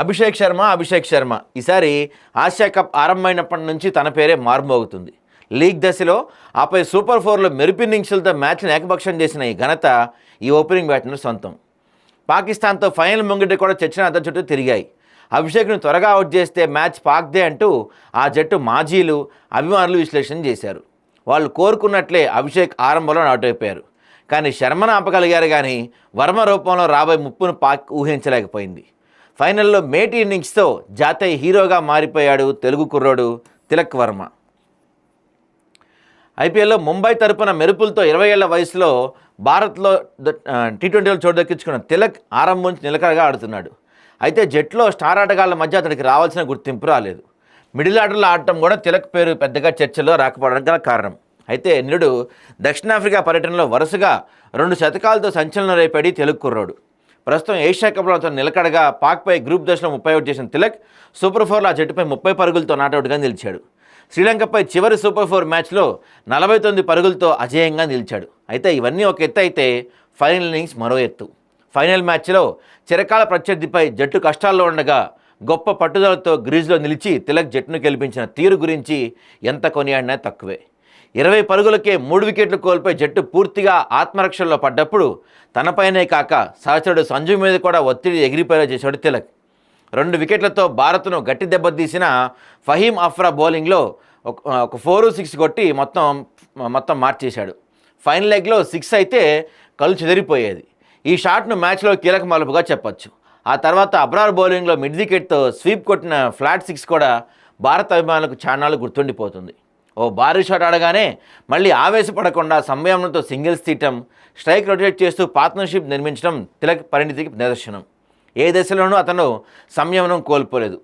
అభిషేక్ శర్మ అభిషేక్ శర్మ. ఈసారి Asia cup ఆరంభమైనప్పటి నుంచి తన పేరే మార్మోగుతుంది. లీగ్ దశలో ఆపై సూపర్ ఫోర్లో మెరుపిన్నింగ్స్లతో మ్యాచ్ను ఏకపక్షం చేసిన ఈ ఘనత ఈ ఓపెనింగ్ బ్యాట్ను సొంతం. పాకిస్తాన్తో ఫైనల్ ముంగిటి కూడా చర్చన అతని చుట్టూ తిరిగాయి. అభిషేక్ను త్వరగా అవుట్ చేస్తే మ్యాచ్ పాక్దే అంటూ ఆ జట్టు మాజీలు అభిమానులు విశ్లేషణ చేశారు. వాళ్ళు కోరుకున్నట్లే అభిషేక్ ఆరంభంలో అవుట్ అయిపోయారు కానీ శర్మను ఆపగలిగారు కానీ వర్మ రూపంలో రాబోయే ముప్పును పాక్ ఊహించలేకపోయింది. ఫైనల్లో మేటి ఇన్నింగ్స్తో జాతీయ హీరోగా మారిపోయాడు తెలుగు కుర్రోడు తిలక్ వర్మ. ఐపీఎల్లో ముంబై తరపున మెరుపులతో ఇరవై ఏళ్ళ వయసులో భారత్లో టీ ట్వంటీలో చోటు దక్కించుకున్న తిలక్ ఆరంభం నుంచి నిలకడగా ఆడుతున్నాడు. అయితే జట్లో స్టార్ ఆటగాళ్ళ మధ్య అతనికి రావాల్సిన గుర్తింపు రాలేదు. మిడిల్ ఆర్డర్లో ఆడటం కూడా తిలక్ పేరు పెద్దగా చర్చలో రాకపోవడానికి గల కారణం. అయితే నిరుడు దక్షిణాఫ్రికా పర్యటనలో వరుసగా రెండు శతకాలతో సంచలనం రేపాడి తెలుగు కుర్రోడు. ప్రస్తుతం ఏషియా కప్లో అతను నిలకడగా పాక్పై గ్రూప్ దశలో ముప్పై అవుట్ చేసిన తిలక్ సూపర్ ఫోర్లో ఆ జట్టుపై ముప్పై పరుగులతో నాటౌట్గా నిలిచాడు. శ్రీలంకపై చివరి సూపర్ ఫోర్ మ్యాచ్లో నలభై తొమ్మిది పరుగులతో అజేయంగా నిలిచాడు. అయితే ఇవన్నీ ఒక ఎత్తు అయితే ఫైనల్ ఇన్నింగ్స్ మరో ఎత్తు. ఫైనల్ మ్యాచ్లో చిరకాల ప్రత్యర్థిపై జట్టు కష్టాల్లో ఉండగా గొప్ప పట్టుదలతో గ్రీజ్లో నిలిచి తిలక్ జట్టును గెలిపించిన తీరు గురించి ఎంత కొనియాడినా తక్కువే. ఇరవై పరుగులకే మూడు వికెట్లు కోల్పోయి జట్టు పూర్తిగా ఆత్మరక్షణలో పడ్డప్పుడు తనపైనే కాక సహచరుడు సంజు మీద కూడా ఒత్తిడి ఎగిరిపోయేలా చేశాడు తిలక్. రెండు వికెట్లతో భారత్ను గట్టి దెబ్బతీసిన ఫహీం అఫ్రా బౌలింగ్లో ఒక ఒక ఫోర్ సిక్స్ కొట్టి మొత్తం మొత్తం మార్చేశాడు. ఫైనల్ లెగ్లో సిక్స్ అయితే కళ్ళు చెదిరిపోయేది. ఈ షాట్ను మ్యాచ్లో కీలక మలుపుగా చెప్పొచ్చు. ఆ తర్వాత అబ్రార్ బౌలింగ్లో మిడ్ వికెట్తో స్వీప్ కొట్టిన ఫ్లాట్ సిక్స్ కూడా భారత అభిమానులకు చాణాలు గుర్తుండిపోతుంది. ఓ భారీ షాట్ ఆడగానే మళ్ళీ ఆవేశపడకుండా సంయమనంతో సింగిల్స్ తీయటం స్ట్రైక్ రొటేట్ చేస్తూ పార్ట్నర్షిప్ నిర్మించడం తిలక్ పరిణితికి నిదర్శనం. ఏ దశలోనూ అతను సంయమనం కోల్పోలేదు.